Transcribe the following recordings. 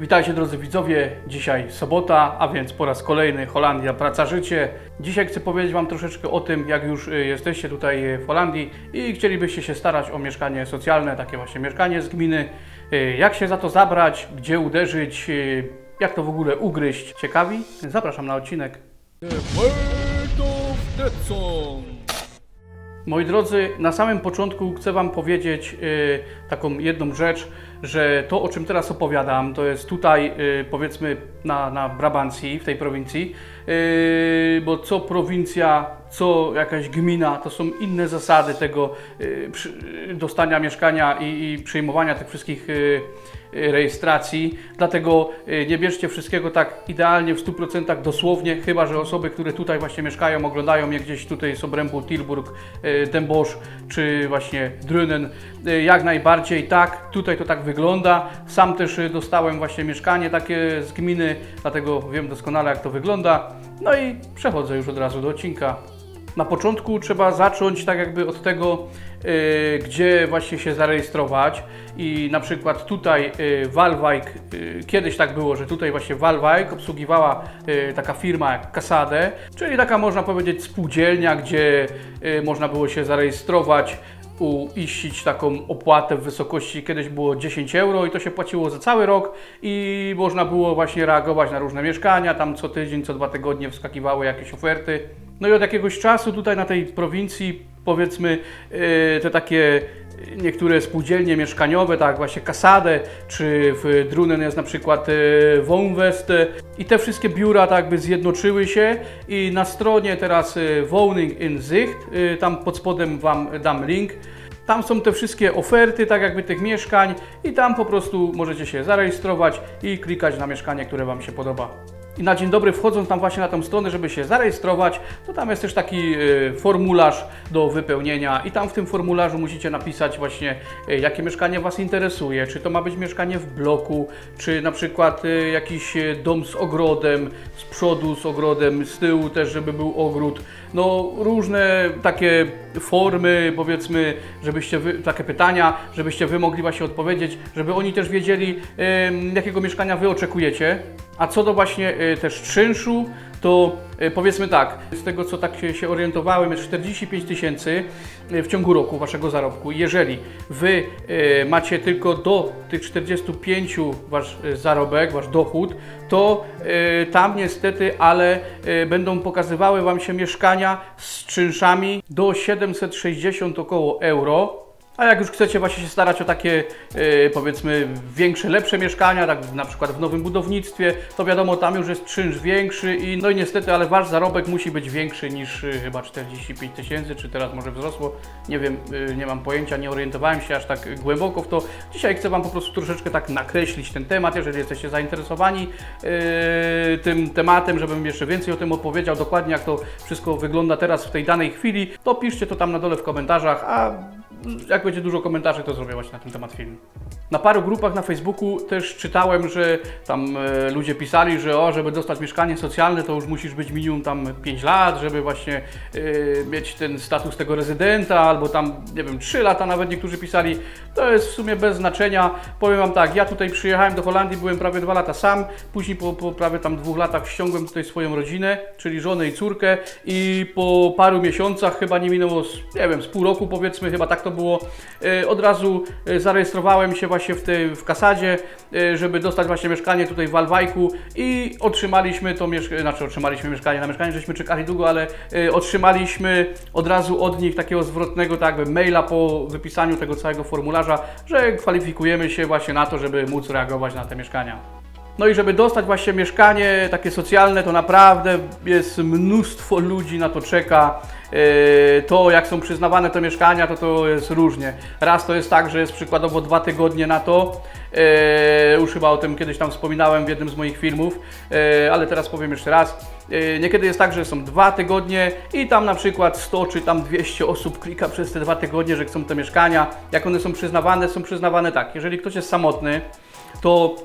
Witajcie drodzy widzowie, dzisiaj sobota, a więc po raz kolejny Holandia, praca, życie. Dzisiaj chcę powiedzieć Wam troszeczkę o tym, jak już y, jesteście tutaj y, w Holandii i chcielibyście się starać o mieszkanie socjalne, takie właśnie mieszkanie z gminy. Y, Jak się za to zabrać, gdzie uderzyć, jak to w ogóle ugryźć. Ciekawi? Zapraszam na odcinek. The Word of Song. Moi drodzy, na samym początku chcę Wam powiedzieć y, taką jedną rzecz, że to o czym teraz opowiadam, to jest tutaj y, powiedzmy na, na Brabancji, w tej prowincji, y, bo co prowincja, co jakaś gmina, to są inne zasady tego dostania mieszkania i, i przyjmowania tych wszystkich rejestracji. Dlatego y, nie bierzcie wszystkiego tak idealnie w 100% dosłownie, chyba że osoby, które tutaj właśnie mieszkają, oglądają mnie gdzieś tutaj z obrębu Tilburg, y, Den Bosch czy właśnie Drünen, y, jak najbardziej tak, tutaj to tak wygląda. Sam też y, dostałem właśnie mieszkanie takie z gminy, dlatego wiem doskonale jak to wygląda. No i przechodzę już od razu do odcinka. Na początku trzeba zacząć tak jakby od tego, y, gdzie właśnie się zarejestrować. I na przykład tutaj y, Walwajk, y, kiedyś tak było, że tutaj właśnie Walwajk obsługiwała taka firma jak Kasade, czyli taka można powiedzieć spółdzielnia, gdzie można było się zarejestrować uiścić taką opłatę w wysokości kiedyś było 10 euro i to się płaciło za cały rok. I można było właśnie reagować na różne mieszkania, tam co tydzień, co dwa tygodnie wskakiwały jakieś oferty. No i od jakiegoś czasu tutaj na tej prowincji powiedzmy yy, te takie niektóre spółdzielnie mieszkaniowe, tak właśnie Kasade, czy w Drunen jest na przykład Woonwest yy, i te wszystkie biura tak jakby zjednoczyły się i na stronie teraz Woning in Zicht, yy, tam pod spodem Wam dam link, tam są te wszystkie oferty, tak jakby tych mieszkań i tam po prostu możecie się zarejestrować i klikać na mieszkanie, które Wam się podoba. I na dzień dobry wchodząc tam właśnie na tą stronę, żeby się zarejestrować, to tam jest też taki y, formularz do wypełnienia i tam w tym formularzu musicie napisać właśnie y, jakie mieszkanie Was interesuje, czy to ma być mieszkanie w bloku, czy na przykład y, jakiś dom z ogrodem, z przodu z ogrodem, z tyłu też, żeby był ogród. No różne takie formy, powiedzmy, żebyście wy, takie pytania, żebyście Wy mogli właśnie odpowiedzieć, żeby oni też wiedzieli, jakiego mieszkania Wy oczekujecie. A co do właśnie y, też czynszu, to y, powiedzmy tak, z tego co tak się, orientowałem, jest 45 tysięcy y, w ciągu roku Waszego zarobku. Jeżeli Wy macie tylko do tych 45 Wasz zarobek, Wasz dochód, to tam niestety, ale będą pokazywały Wam się mieszkania z czynszami do 760 około euro. A jak już chcecie właśnie się starać o takie e, powiedzmy większe, lepsze mieszkania, tak na przykład w nowym budownictwie, to wiadomo tam już jest czynsz większy i no i niestety, ale wasz zarobek musi być większy niż e, chyba 45 tysięcy, czy teraz może wzrosło, nie wiem, e, nie mam pojęcia, nie orientowałem się aż tak głęboko w to. Dzisiaj chcę Wam po prostu troszeczkę tak nakreślić ten temat, jeżeli jesteście zainteresowani e, tym tematem, żebym jeszcze więcej o tym opowiedział, dokładnie jak to wszystko wygląda teraz w tej danej chwili, to piszcie to tam na dole w komentarzach, a jak będzie dużo komentarzy, to zrobię właśnie na ten temat film. Na paru grupach na Facebooku też czytałem, że tam e, ludzie pisali, że o, żeby dostać mieszkanie socjalne, to już musisz być minimum tam 5 lat, żeby właśnie e, mieć ten status tego rezydenta, albo tam, nie wiem, 3 lata nawet niektórzy pisali. To jest w sumie bez znaczenia. Powiem Wam tak, ja tutaj przyjechałem do Holandii, byłem prawie 2 lata sam, później po, po prawie tam dwóch latach ściągłem tutaj swoją rodzinę, czyli żonę i córkę i po paru miesiącach, chyba nie minęło, z- nie wiem, z pół roku powiedzmy, chyba tak to było, e, od razu e, zarejestrowałem się właśnie w, tej, w Kasadzie, e, żeby dostać właśnie mieszkanie tutaj w Walwajku i otrzymaliśmy to mieszkanie, znaczy otrzymaliśmy mieszkanie, na mieszkanie żeśmy czekali długo, ale otrzymaliśmy od razu od nich takiego zwrotnego tak jakby maila po wypisaniu tego całego formularza, że kwalifikujemy się właśnie na to, żeby móc reagować na te mieszkania. No i żeby dostać właśnie mieszkanie takie socjalne, to naprawdę jest mnóstwo ludzi na to czeka. Yy, To jak są przyznawane te mieszkania, to to jest różnie. Raz to jest tak, że jest przykładowo dwa tygodnie na to. Yy, Już chyba o tym kiedyś tam wspominałem w jednym z moich filmów, yy, ale teraz powiem jeszcze raz. Niekiedy jest tak, że są dwa tygodnie i tam na przykład 100 czy tam 200 osób klika przez te dwa tygodnie, że chcą te mieszkania. Jak one są przyznawane, są przyznawane tak. Jeżeli ktoś jest samotny, to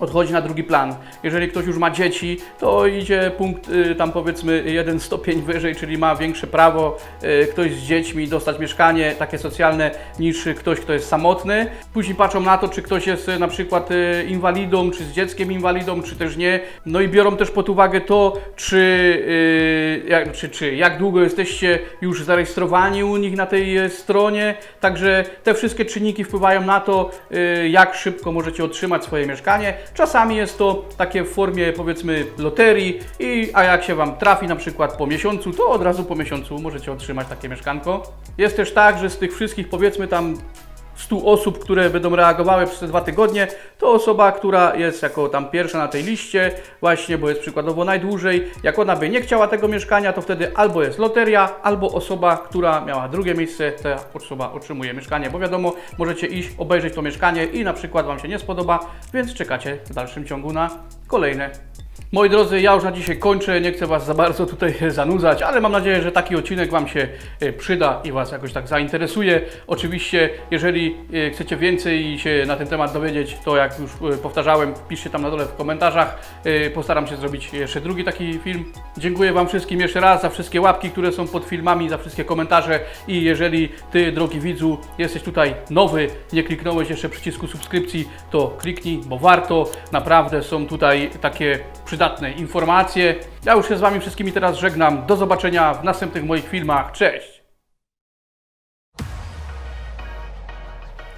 odchodzi na drugi plan. Jeżeli ktoś już ma dzieci, to idzie punkt y, tam powiedzmy jeden stopień wyżej, czyli ma większe prawo y, ktoś z dziećmi dostać mieszkanie takie socjalne niż ktoś, kto jest samotny. Później patrzą na to, czy ktoś jest y, na przykład inwalidą, czy z dzieckiem inwalidą, czy też nie. No i biorą też pod uwagę to, czy, jak, czy, czy jak długo jesteście już zarejestrowani u nich na tej stronie. Także te wszystkie czynniki wpływają na to, jak szybko możecie otrzymać swoje mieszkanie. Czasami jest to takie w formie powiedzmy loterii, i, a jak się Wam trafi na przykład po miesiącu, to od razu po miesiącu możecie otrzymać takie mieszkanko. Jest też tak, że z tych wszystkich powiedzmy tam 100 osób, które będą reagowały przez te dwa tygodnie, to osoba, która jest jako tam pierwsza na tej liście, właśnie, bo jest przykładowo najdłużej. Jak ona by nie chciała tego mieszkania, to wtedy albo jest loteria, albo osoba, która miała drugie miejsce, ta osoba otrzymuje mieszkanie, bo wiadomo, możecie iść, obejrzeć to mieszkanie i na przykład Wam się nie spodoba, więc czekacie w dalszym ciągu na kolejne Moi drodzy, ja już na dzisiaj kończę, nie chcę Was za bardzo tutaj zanudzać, ale mam nadzieję, że taki odcinek Wam się e, przyda i Was jakoś tak zainteresuje. Oczywiście, jeżeli e, chcecie więcej się na ten temat dowiedzieć, to jak już e, powtarzałem, piszcie tam na dole w komentarzach. E, Postaram się zrobić jeszcze drugi taki film. Dziękuję Wam wszystkim jeszcze raz za wszystkie łapki, które są pod filmami, za wszystkie komentarze i jeżeli Ty, drogi widzu, jesteś tutaj nowy, nie kliknąłeś jeszcze przycisku subskrypcji, to kliknij, bo warto. Naprawdę są tutaj takie przydatne informacje. Ja już się z Wami wszystkimi teraz żegnam. Do zobaczenia w następnych moich filmach. Cześć!